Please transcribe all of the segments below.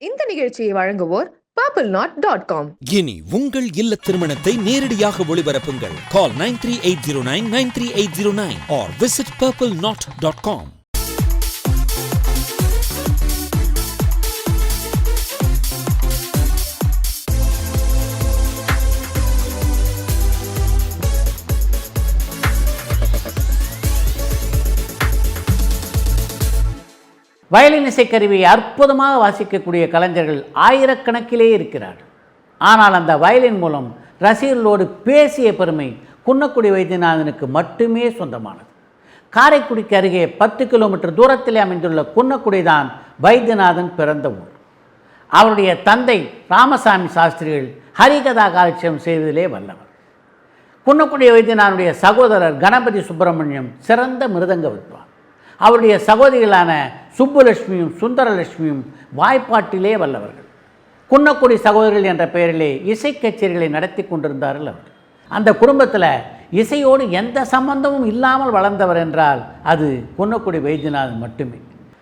இந்த நிகழ்ச்சியை வழங்குவோர் பர்பிள் நாட் டாட் காம் இனி உங்கள் இல்ல திருமணத்தை நேரடியாக ஒளிபரப்புங்கள். Call nine three eight zero nine nine three eight zero nine or visit purple knot dot com violin இசைக்கருவியை அற்புதமாக வாசிக்கக்கூடிய கலைஞர்கள் ஆயிரக்கணக்கிலே இருக்கிறார்கள். ஆனால் அந்த வயலின் மூலம் ரசிகர்களோடு பேசிய பெருமை குன்னக்குடி வைத்தியநாதனுக்கு மட்டுமே சொந்தமானது. காரைக்குடிக்கு அருகே பத்து கிலோமீட்டர் தூரத்திலே அமைந்துள்ள குன்னக்குடி தான் வைத்தியநாதன் பிறந்த ஊர். அவருடைய தந்தை ராமசாமி சாஸ்திரிகள் ஹரிகதா காலட்சியம் செய்வதிலே வல்லவர். குன்னக்குடி வைத்தியநாதனுடைய சகோதரர் கணபதி சுப்பிரமணியம் சிறந்த மிருதங்க வித்வான். அவருடைய சகோதரிகளான சுப்புலட்சுமியும் சுந்தரலட்சுமியும் வாய்ப்பாட்டிலே வல்லவர்கள். குன்னக்குடி சகோதரர்கள் என்ற பெயரிலே இசை கச்சேரிகளை நடத்தி கொண்டிருந்தார்கள் அவர் அந்த குடும்பத்தில் இசையோடு எந்த சம்பந்தமும் இல்லாமல் வளர்ந்தவர் என்றால் அது குன்னக்குடி வைத்தியநாதன் மட்டுமே.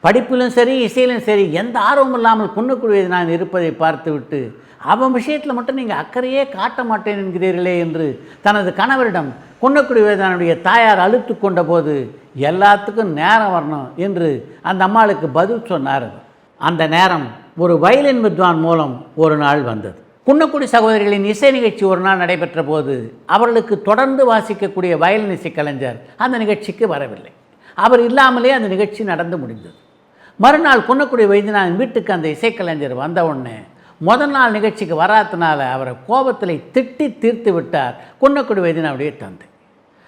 படிப்பிலும் சரி இசையிலும் சரி எந்த ஆர்வமும் இல்லாமல் குன்னக்குடி நான் இருப்பதை பார்த்துவிட்டு அவன் விஷயத்தில் மட்டும் நீங்கள் அக்கறையே காட்ட மாட்டேன் என்கிறீர்களே என்று தனது கணவரிடம் குன்னக்குடி வேதனுடைய தாயார் அழுத்து கொண்ட போது எல்லாத்துக்கும் நேரம் வரணும் என்று அந்த அம்மாளுக்கு பதில் சொன்னார் அந்த நேரம் ஒரு வயலின் வித்வான் மூலம் ஒரு நாள் வந்தது. குன்னக்குடி சகோதரிகளின் இசை நிகழ்ச்சி ஒரு நாள் நடைபெற்ற போது அவர்களுக்கு தொடர்ந்து வாசிக்கக்கூடிய வயலின் இசை கலைஞர் அந்த நிகழ்ச்சிக்கு வரவில்லை. அவர் இல்லாமலே அந்த நிகழ்ச்சி நடந்து முடிந்தது. மறுநாள் குன்னக்குடி வைத்தியநாதன் வீட்டுக்கு அந்த இசைக்கலைஞர் வந்த உடனே முதல் நாள் நிகழ்ச்சிக்கு வராதனால அவரை கோபத்தில் திட்டி தீர்த்து விட்டார். குன்னக்குடி வைத்தியநாவுடைய தந்தை.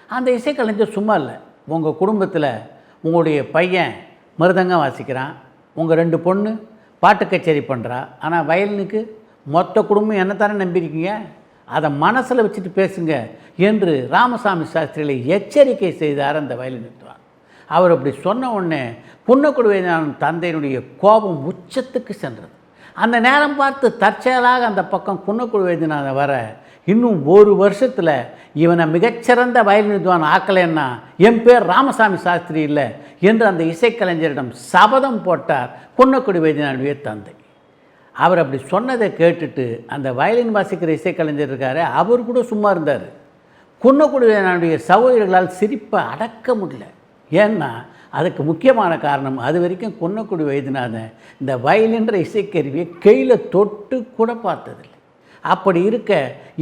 அந்த இசைக்கலைஞர் சும்மா இல்லை. உங்கள் குடும்பத்தில் உங்களுடைய பையன் மிருதங்கம் வாசிக்கிறான். உங்கள் ரெண்டு பொண்ணு பாட்டு கச்சேரி பண்ணுறா ஆனால் வயலினுக்கு மொத்த குடும்பம் என்னத்தானே நம்பியிருக்கீங்க? அதை மனசில் வச்சுட்டு பேசுங்க என்று ராமசாமி சாஸ்திரிகளை எச்சரிக்கை செய்தார் அந்த வயலின் அவர் அப்படி சொன்ன உடனே புன்னக்குடி தந்தையினுடைய கோபம் உச்சத்துக்கு சென்றது. அந்த நேரம் பார்த்து தற்செயலாக அந்த பக்கம் குன்னக்குடி வர இன்னும் ஒரு வருஷத்தில் இவனை மிகச்சிறந்த வயலின் வித்வான் ஆக்கலைன்னா என் பேர் ராமசாமி சாஸ்திரி இல்லை என்று அந்த இசைக்கலைஞரிடம் சபதம் போட்டார் குன்னக்குடி வைத்தியநாதனுடைய தந்தை. அவர் அப்படி சொன்னதை கேட்டுட்டு அந்த வயலின் வாசிக்கிற இசைக்கலைஞர் இருக்காரு அவர் கூட சும்மா இருந்தார். குன்னக்குடி சகோதரிகளால் சிரிப்பை அடக்க முடியல. ஏன்னா அதுக்கு முக்கியமான காரணம் அது வரைக்கும் குன்னக்குடி வைத்தியநாதன் இந்த வயலின்ற இசைக்கருவியை கையில் தொட்டு கூட பார்த்ததில்லை. அப்படி இருக்க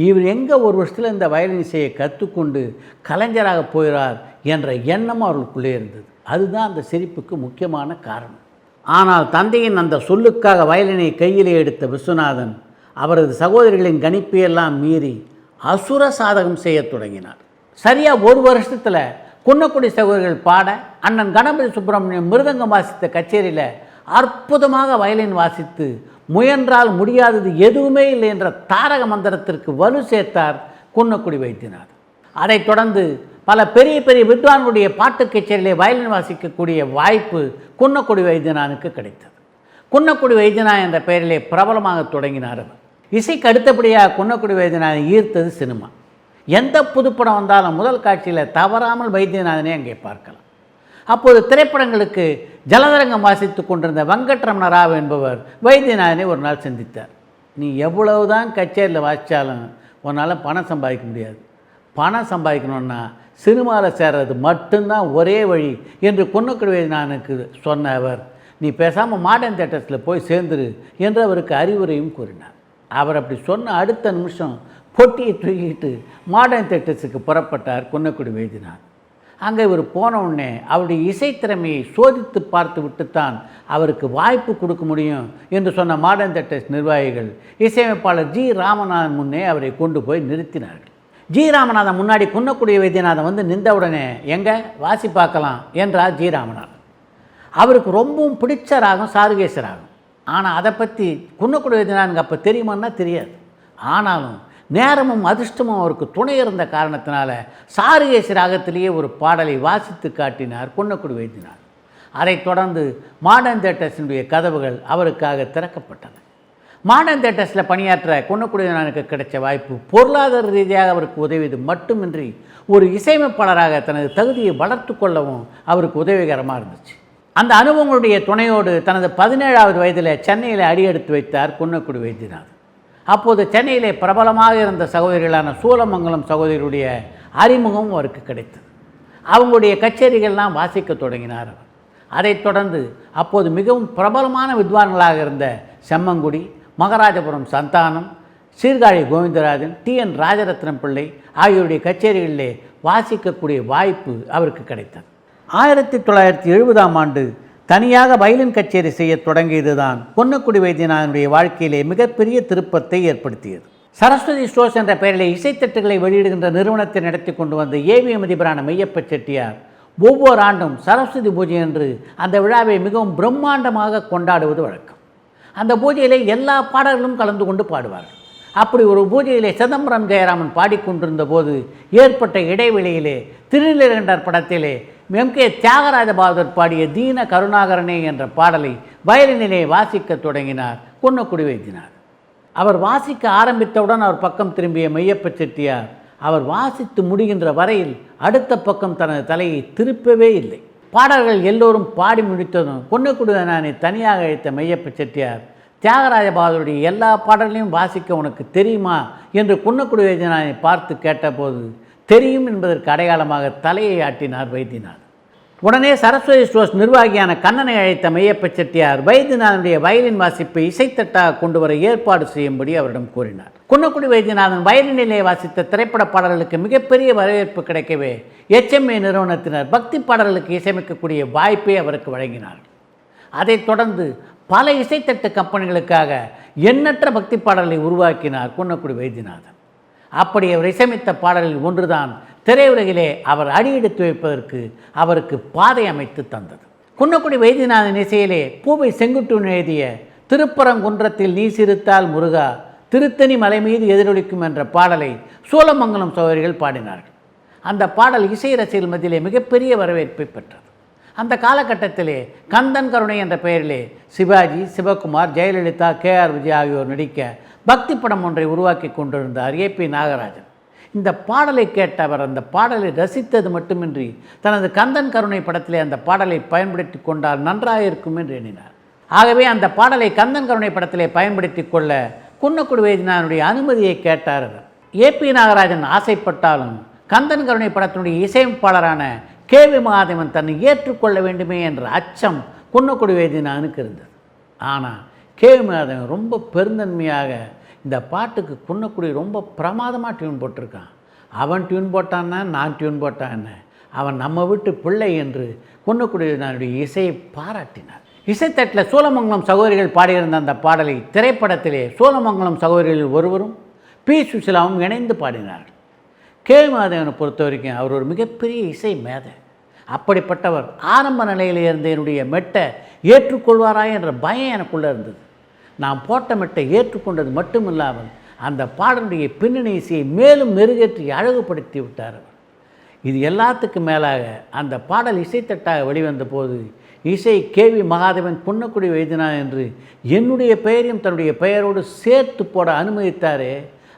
இவர் எங்கே ஒரு வருஷத்தில் இந்த வயலின் இசையை கற்றுக்கொண்டு கலைஞராக போகிறார் என்ற எண்ணம் அவர்களுக்குள்ளே இருந்தது. அதுதான் அந்த சிரிப்புக்கு முக்கியமான காரணம். ஆனால் தந்தையின் அந்த சொல்லுக்காக வயலினை கையிலே எடுத்த விஸ்வநாதன் அவரது சகோதரிகளின் கணிப்பையெல்லாம் மீறி அசுர சாதகம் செய்யத் தொடங்கினார். சரியாக ஒரு வருஷத்தில் குன்னக்குடி சகோதரிகள் பாட அண்ணன் கணபதி சுப்பிரமணியம் மிருதங்கம் வாசித்த கச்சேரியில் அற்புதமாக வயலின் வாசித்து முயன்றால் முடியாதது எதுவுமே இல்லை என்ற தாரக மந்திரத்திற்கு வலு சேர்த்தார் குன்னக்குடி வைத்தியநாத் அதைத் தொடர்ந்து பல பெரிய பெரிய வித்வான்களுடைய பாட்டு கச்சேரியிலே வயலின் வாசிக்கக்கூடிய வாய்ப்பு குன்னக்குடி வைத்தியநாதனுக்கு கிடைத்தது. குன்னக்குடி வைத்தியநாதன் என்ற பெயரிலே பிரபலமாக தொடங்கினார் அவர். இசைக்கு அடுத்தபடியாக குன்னக்குடி வைத்தியநாதன் ஈர்த்தது சினிமா. எந்த புதுப்படம் வந்தாலும் முதல் காட்சியில் தவறாமல் வைத்தியநாதனே அங்கே பார்க்கலாம். அப்போது திரைப்படங்களுக்கு ஜலதரங்கம் வாசித்து கொண்டிருந்த வெங்கட்ரமண ராவ் என்பவர் வைத்தியநாதனை ஒரு நாள் சந்தித்தார். நீ எவ்வளவு தான் கச்சேரியில் வாசித்தாலும் உன்னால் பணம் சம்பாதிக்க முடியாது. பணம் சம்பாதிக்கணுன்னா சினிமாவில் சேர்றது மட்டும்தான் ஒரே வழி என்று குன்னக்குடி வைத்தியநாதனுக்கு சொன்ன அவர் நீ பேசாமல் மாடர்ன் தேட்டர்ஸில் போய் சேர்ந்துரு என்று அவருக்கு அறிவுரையும் கூறினார். அவர் அப்படி சொன்ன அடுத்த நிமிஷம் பொட்டியை தூக்கிட்டு மாடர்ன் தேட்டர்ஸுக்கு புறப்பட்டார் குன்னக்குடி வைத்தியநாத் அங்கே இவர் போன உடனே அவருடைய இசைத்திறமையை சோதித்து பார்த்து விட்டுத்தான் அவருக்கு வாய்ப்பு கொடுக்க முடியும் என்று சொன்ன மாடர்ன் தேட்டர்ஸ் நிர்வாகிகள் இசையமைப்பாளர் ஜி ராமநாதன் முன்னே அவரை கொண்டு போய் நிறுத்தினார்கள். ஜி ராமநாதன் முன்னாடி குன்னக்குடி வைத்தியநாதன் வந்து நின்றவுடனே எங்கே? வாசி பார்க்கலாம் என்றார் ஜி ராமநாதன். அவருக்கு ரொம்பவும் பிடிச்ச ராகம் சாருகேச ராகம் ஆனால் அதை பற்றி குன்னக்குடி வைத்தியநாதனுக்கு அப்போ தெரியுமான்னா தெரியாது. ஆனாலும் நேரமும் அதிர்ஷ்டமும் அவருக்கு துணை இருந்த காரணத்தினால சாருகேசி ராகத்திலேயே ஒரு பாடலை வாசித்து காட்டினார் குன்னக்குடி வைத்தினார் அதைத் தொடர்ந்து மாடர்ன் தேட்டர்ஸினுடைய கதவுகள் அவருக்காக திறக்கப்பட்டன. மாடர்ன் தேட்டர்ஸில் பணியாற்ற குன்னக்குடியனுக்கு கிடைச்ச வாய்ப்பு பொருளாதார ரீதியாக அவருக்கு உதவியது மட்டுமின்றி ஒரு இசையமைப்பாளராக தனது தகுதியை வளர்த்து கொள்ளவும் அவருக்கு உதவிகரமாக இருந்துச்சு. அந்த அனுபவங்களுடைய துணையோடு தனது பதினேழாவது வயதில் சென்னையில் அடியெடுத்து வைத்தார் குன்னக்குடி வைத்தியநாதன் அப்போது சென்னையிலே பிரபலமாக இருந்த சகோதரிகளான சூலமங்கலம் சகோதரியுடைய அறிமுகம் அவருக்கு கிடைத்தது. அவங்களுடைய கச்சேரிகள்லாம் வாசிக்க தொடங்கினார் அவர். அதைத் தொடர்ந்து அப்போது மிகவும் பிரபலமான வித்வான்களாக இருந்த செம்மங்குடி மகராஜபுரம் சந்தானம் சீர்காழி கோவிந்தராஜன் டி. என். ராஜரத்னம் பிள்ளை ஆகியோருடைய கச்சேரிகளிலே வாசிக்கக்கூடிய வாய்ப்பு அவருக்கு கிடைத்தது. ஆயிரத்தி தொள்ளாயிரத்தி எழுபதாம் ஆண்டு தனியாக வயலின் கச்சேரி செய்யத் தொடங்கியதுதான் பொன்னக்குடி வைத்தியநாதனுடைய வாழ்க்கையிலே மிகப்பெரிய திருப்பத்தை ஏற்படுத்தியது. சரஸ்வதி ஸ்டோர்ஸ் என்ற பெயரில் இசைத்தட்டுகளை வெளியிடுகின்ற நிறுவனத்தை நடத்தி கொண்டு வந்த ஏவிஎம் அதிபரான மெய்யப்ப செட்டியார் ஒவ்வொரு ஆண்டும் சரஸ்வதி பூஜை என்று அந்த விழாவை மிகவும் பிரம்மாண்டமாக கொண்டாடுவது வழக்கம். அந்த பூஜையிலே எல்லா பாடல்களும் கலந்து கொண்டு பாடுவார்கள். அப்படி ஒரு பூஜையிலே சிதம்பரம் ஜெயராமன் பாடிக்கொண்டிருந்த போது ஏற்பட்ட இடைவெளியிலே திருநீலகண்டர் படத்திலே எம் கே தியாகராஜ பாகவதர் பாடிய தீன கருணாகரனே என்ற பாடலை வயலினிலே வாசிக்கத் தொடங்கினார் குன்னக்குடி வைத்தினார் அவர் வாசிக்க ஆரம்பித்தவுடன் அவர் பக்கம் திரும்பிய மெய்யப்ப செட்டியார் அவர் வாசித்து முடிகின்ற வரையில் அடுத்த பக்கம் தனது தலையை திருப்பவே இல்லை. பாடல்கள் எல்லோரும் பாடி முடித்ததும் பொன்னுக்குடியனானை தனியாக அழைத்த மெய்யப்ப செட்டியார் தியாகராஜ பாதருடைய எல்லா பாடல்களையும் வாசிக்க உனக்கு தெரியுமா? என்று குன்னக்குடி வைத்தியனானை பார்த்து கேட்டபோது தெரியும் என்பதற்கு அடையாளமாக தலையை ஆட்டினார் வைத்தியநாத் உடனே சரஸ்வதி ஸ்டோர்ஸ் நிர்வாகியான கண்ணனை அழைத்த மையப்ப செட்டியார் வைத்தியநாதனுடைய வயலின் வாசிப்பை இசைத்தட்டாக கொண்டு வர ஏற்பாடு செய்யும்படி அவரிடம் கூறினார். குன்னக்குடி வைத்தியநாதன் வயலினிலே வாசித்த திரைப்பட பாடல்களுக்கு மிகப்பெரிய வரவேற்பு கிடைக்கவே எச்எம்ஏ நிறுவனத்தினர் பக்தி பாடல்களுக்கு இசையமைக்கக்கூடிய வாய்ப்பை அவருக்கு வழங்கினார் அதைத் தொடர்ந்து பல இசைத்தட்டு கம்பெனிகளுக்காக எண்ணற்ற பக்தி பாடல்களை உருவாக்கினார் குன்னக்குடி வைத்தியநாதன். அப்படி அவர் இசையமைத்த பாடலில் ஒன்றுதான் திரையுலகிலே அவர் அடியெடுத்து வைப்பதற்கு அவருக்கு பாதை அமைத்து தந்தது. குன்னக்குடி வைத்தியநாதன் இசையிலே பூவை செங்குட்டுவன் எழுதிய திருப்பரங்குன்றத்தில் நீ சிரித்தால் முருகா திருத்தணி மலை மீது எதிரொலிக்கும் என்ற பாடலை சோழமங்கலம் சோதரிகள் பாடினார்கள். அந்த பாடல் இசை ரசிகர்கள் மத்தியிலே மிகப்பெரிய வரவேற்பை பெற்றது. அந்த காலகட்டத்திலே கந்தன் கருணை என்ற பெயரிலே சிவாஜி சிவகுமார் ஜெயலலிதா கே ஆர் விஜய் ஆகியோர் நடிக்க பக்தி படம் ஒன்றை உருவாக்கி கொண்டிருந்தார் ஏ பி நாகராஜன். இந்த பாடலை கேட்ட அவர் அந்த பாடலை ரசித்தது மட்டுமின்றி தனது கந்தன் கருணை படத்திலே அந்த பாடலை பயன்படுத்தி கொண்டால் நன்றாக இருக்கும் என்று எண்ணினார். ஆகவே அந்த பாடலை கந்தன் கருணை படத்திலே பயன்படுத்தி கொள்ள குன்னக்குடி வைத்தியநாதனுடைய அனுமதியை கேட்டார் ஏ பி நாகராஜன் ஆசைப்பட்டாலும் கந்தன் கருணை படத்தினுடைய இசையமைப்பாளரான கே வி மகாதேவன் தன்னை ஏற்றுக்கொள்ள வேண்டுமே என்ற அச்சம் குன்னக்குடி வேதினானுக்கு இருந்தது. ஆனால் கே வி மகாதேவன் ரொம்ப பெருந்தன்மையாக இந்த பாட்டுக்கு குன்னக்குடி ரொம்ப பிரமாதமாக டியூன் போட்டிருக்கான். அவன் டியூன் போட்டான்னா நான் டியூன் போட்டான் அவன் நம்ம வீட்டு பிள்ளை என்று குன்னக்குடி இசையை பாராட்டினார். இசைத்தட்டில் சோழமங்கலம் சகோதரிகள் பாடியிருந்த அந்த பாடலை திரைப்படத்திலே சோழமங்கலம் சகோதரிகளில் ஒருவரும் பி சுசிலாவும் இணைந்து பாடினார்கள். கே மாதேவனை பொறுத்த வரைக்கும் அவர் ஒரு மிகப்பெரிய இசை மேதை. அப்படிப்பட்டவர் ஆரம்ப நிலையிலிருந்து என்னுடைய மெட்டை ஏற்றுக்கொள்வாரா என்ற பயம் எனக்குள்ளே இருந்தது. நான் போட்ட மெட்டை ஏற்றுக்கொண்டது மட்டுமில்லாமல் அந்த பாடலுடைய பின்னணி இசையை மேலும் மெருகேற்றி அழகுபடுத்தி விட்டார் அவர். இது எல்லாத்துக்கும் மேலாக அந்த பாடல் இசைத்தட்டாக வெளிவந்த போது இசை கேவி மகாதேவன் புன்னக்குடி வைத்தினா என்று என்னுடைய பெயரையும் தன்னுடைய பெயரோடு சேர்த்து போட அனுமதித்தாரே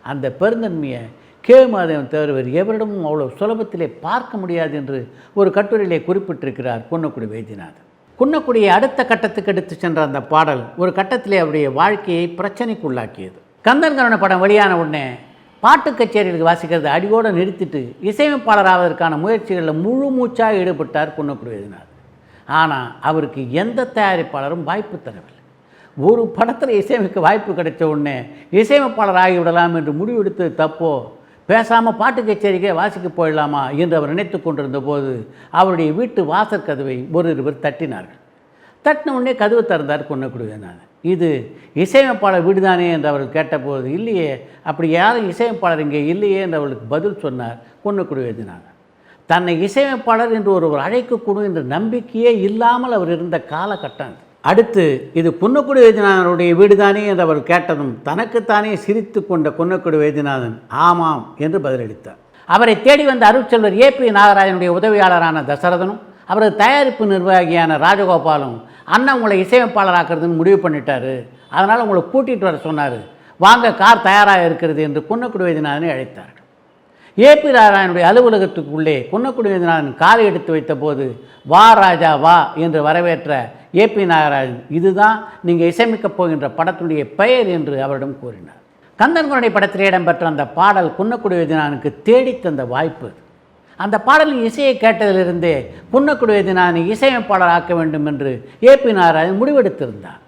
அந்த பெருந்தன்மையை கே மாதேவன் தவிர எவரிடமும் அவ்வளோ சுலபத்திலே பார்க்க முடியாது என்று ஒரு கட்டுரையிலே குறிப்பிட்டிருக்கிறார் குன்னக்குடி வைத்தியநாதன். குன்னக்குடியை அடுத்த கட்டத்துக்கு எடுத்து சென்ற அந்த பாடல் ஒரு கட்டத்திலே அவருடைய வாழ்க்கையை பிரச்சனைக்கு உள்ளாக்கியது கந்தன் கருண படம் வெளியான உடனே பாட்டு கச்சேரிகளுக்கு வாசிக்கிறது அடியோடு நிறுத்திட்டு இசையமைப்பாளர் ஆவதற்கான முயற்சிகளில் முழு மூச்சாக ஈடுபட்டார் குன்னக்குடி வைத்தியநாதன். ஆனால் அவருக்கு எந்த தயாரிப்பாளரும் வாய்ப்பு தரவில்லை. ஒரு படத்தில் இசையமைக்க வாய்ப்பு கிடைச்ச உடனே இசையமைப்பாளர் ஆகிவிடலாம் என்று முடிவெடுத்தது தப்போ பேசாமல் பாட்டு கச்சேரிக்கே வாசிக்க போயிடலாமா என்று அவர் நினைத்து கொண்டிருந்த போது அவருடைய வீட்டு வாசற் கதவை ஒரு இருவர் தட்டினார்கள். தட்டின உடனே கதவு திறந்தார் கொன்னக்குடிவேனார் இது இசையமைப்பாளர் வீடுதானே என்று அவர்கள் கேட்டபோது இல்லையே அப்படி யாரும் இசையமைப்பாளர் இங்கே இல்லையே என்று அவர்களுக்கு பதில் சொன்னார் கொன்னக்குடி எழுதினாங்க தன்னை இசையமைப்பாளர் என்று ஒருவர் அழைக்கக்கூடும் என்ற நம்பிக்கையே இல்லாமல் அவர் இருந்த காலகட்டம் அது. அடுத்து இது குன்னக்குடி வைத்தியநாதனுடைய வீடுதானே என்று அவர் கேட்டதும் தனக்குத்தானே சிரித்து கொண்ட குன்னக்குடி வைத்தியநாதன் ஆமாம் என்று பதிலளித்தார். அவரை தேடி வந்த அருட்செல்வர் ஏ பி நாகராஜனுடைய உதவியாளரான தசரதனும் அவரது தயாரிப்பு நிர்வாகியான ராஜகோபாலும் அண்ணன் உங்களை இசையமைப்பாளராக்குறதுன்னு முடிவு பண்ணிட்டாரு. அதனால் உங்களை கூட்டிகிட்டு வர சொன்னார். வாங்க கார் தயாராக இருக்கிறது என்று குன்னக்குடி வைத்தியநாதனை ஏபி நாராயணனுடைய அலுவலகத்துக்குள்ளே குன்னக்குடி காலை எடுத்து வைத்த போது வா ராஜா வா என்று வரவேற்ற ஏபி நாகராஜன் இதுதான் நீங்கள் இசையமைக்கப் போகின்ற படத்துடைய பெயர் என்று அவரிடம் கூறினார். கந்தன்குரடை படத்தில் இடம்பெற்ற அந்த பாடல் குன்னக்குடி தேடித்தந்த தேடித் தந்த வாய்ப்பு. அந்த பாடலின் இசையை கேட்டதிலிருந்தே குன்னக்குடி இசையமைப்பாளர் ஆக்க வேண்டும் என்று ஏபி நாராயணன் முடிவெடுத்திருந்தார்.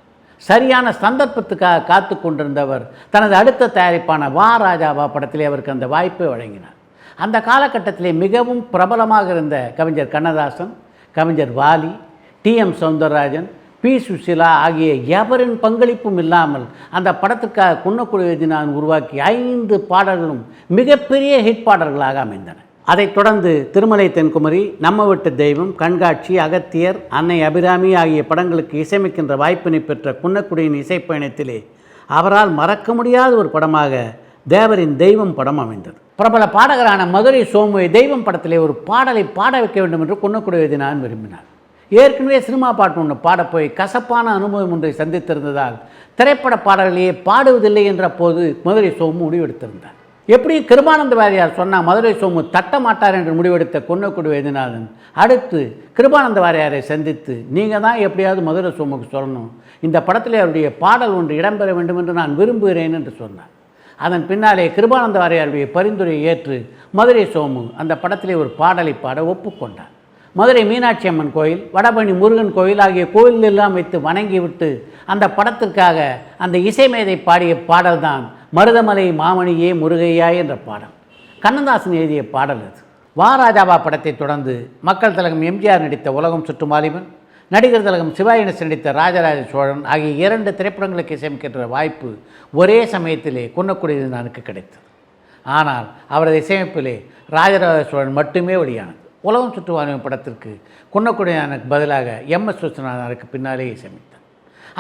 சரியான சந்தர்ப்பத்துக்காக காத்து கொண்டிருந்தவர் தனது அடுத்த தயாரிப்பான வா ராஜாவா படத்திலே அவருக்கு அந்த வாய்ப்பை வழங்கினார். அந்த காலகட்டத்திலே மிகவும் பிரபலமாக இருந்த கவிஞர் கண்ணதாசன் கவிஞர் Vaali T M Soundararajan P. Susheela ஆகிய எவரின் பங்களிப்பும் இல்லாமல் அந்த படத்துக்காக குன்னக்குழுவை நான் உருவாக்கிய ஐந்து பாடல்களும் மிகப்பெரிய ஹிட் பாடல்களாக அமைந்தன. அதைத் தொடர்ந்து திருமலை தென்குமரி நம்ம வீட்டு தெய்வம் கண்காட்சி அகத்தியர் அன்னை அபிராமி ஆகிய படங்களுக்கு இசையமைக்கின்ற வாய்ப்பினை பெற்ற குன்னக்குடியின் இசைப்பயணத்திலே அவரால் மறக்க முடியாத ஒரு படமாக தேவரின் தெய்வம் படம் அமைந்தது. பிரபல பாடகரான மதுரை சோமுவை தெய்வம் படத்திலே ஒரு பாடலை பாட வைக்க வேண்டும் என்று குன்னக்குடி நான் விரும்பினார். ஏற்கனவே சினிமா பாட்டு ஒன்று பாடப்போய் கசப்பான அனுபவம் ஒன்றை சந்தித்திருந்ததால் திரைப்பட பாடல்களையே பாடுவதில்லை என்ற போது மதுரை சோமு முடிவெடுத்திருந்தார். எப்படி கிருபானந்த வாரியார் சொன்னால் மதுரை சோமு தட்ட மாட்டார் என்று முடிவெடுத்த கொன்னக்குடி வைத்தியநாதன் அடுத்து கிருபானந்த வாரியாரை சந்தித்து நீங்கள் தான் எப்படியாவது மதுரை சோமுக்கு சொல்லணும். இந்த படத்தில் அவருடைய பாடல் ஒன்று இடம்பெற வேண்டும் என்று நான் விரும்புகிறேன் என்று சொன்னார். அதன் பின்னாலே கிருபானந்த வாரியாருடைய பரிந்துரையை ஏற்று மதுரை சோமு அந்த படத்திலே ஒரு பாடலை பாட ஒப்புக்கொண்டார். மதுரை மீனாட்சி அம்மன் கோயில் வடபழனி முருகன் கோயில் ஆகிய கோயில் எல்லாம் வைத்து வணங்கிவிட்டு அந்த படத்திற்காக அந்த இசைமேதை பாடிய பாடல்தான் மருதமலை மாமணியே முருகையா என்ற பாடல். கண்ணதாசன் எழுதிய பாடல் அது. வாராஜாவா படத்தை தொடர்ந்து மக்கள் தலகம் எம்ஜிஆர் நடித்த உலகம் சுற்றும் வாலிபன். நடிகர் திலகம் சிவாயினஸ் நடித்த ராஜராஜ சோழன் ஆகிய இரண்டு திரைப்படங்களுக்கு இசையமைக்கின்ற வாய்ப்பு ஒரே சமயத்திலே குன்னக்குடியினானுக்கு கிடைத்தது. ஆனால் அவரது இசையமைப்பிலே ராஜராஜ சோழன் மட்டுமே வெளியானது. உலகம் சுற்றுவாரின் படத்திற்கு குன்னக்குடியானுக்கு பதிலாக எம். எஸ். விஸ்வநாதனுக்கு பின்னாலே இசையமைத்தார்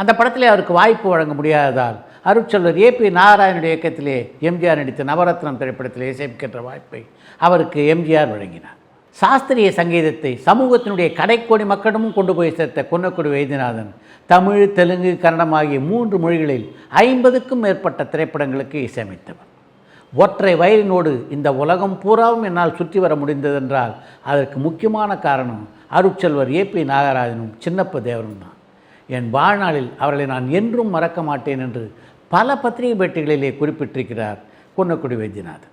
அந்த படத்திலே அவருக்கு வாய்ப்பு வழங்க முடியாததால் அருட்செல்வர் ஏபி நாராயணனுடைய இயக்கத்திலே எம்ஜிஆர் நடித்த நவரத்னம் திரைப்படத்திலே இசையமைக்கின்ற வாய்ப்பை அவருக்கு எம்ஜிஆர் வழங்கினார். சாஸ்திரிய சங்கீதத்தை சமூகத்தினுடைய கடைக்கோடி மக்களும் கொண்டு போய் சேர்த்த குன்னக்குடி வைத்தியநாதன் தமிழ் தெலுங்கு கன்னடம் ஆகிய மூன்று மொழிகளில் ஐம்பதுக்கும் மேற்பட்ட திரைப்படங்களுக்கு இசையமைத்தவர். ஒற்றை வயலினோடு இந்த உலகம் பூராவும் என்னால் சுற்றி வர முடிந்ததென்றால் அதற்கு முக்கியமான காரணம் அருட்செல்வர் ஏபி நாகராஜனும் சின்னப்ப தேவரும் தான். என் வாழ்நாளில் அவர்களை நான் என்றும் மறக்க மாட்டேன் என்று பல பத்திரிகை பேட்டிகளிலே குறிப்பிட்டிருக்கிறார் குன்னக்குடி வைத்தியநாதன்.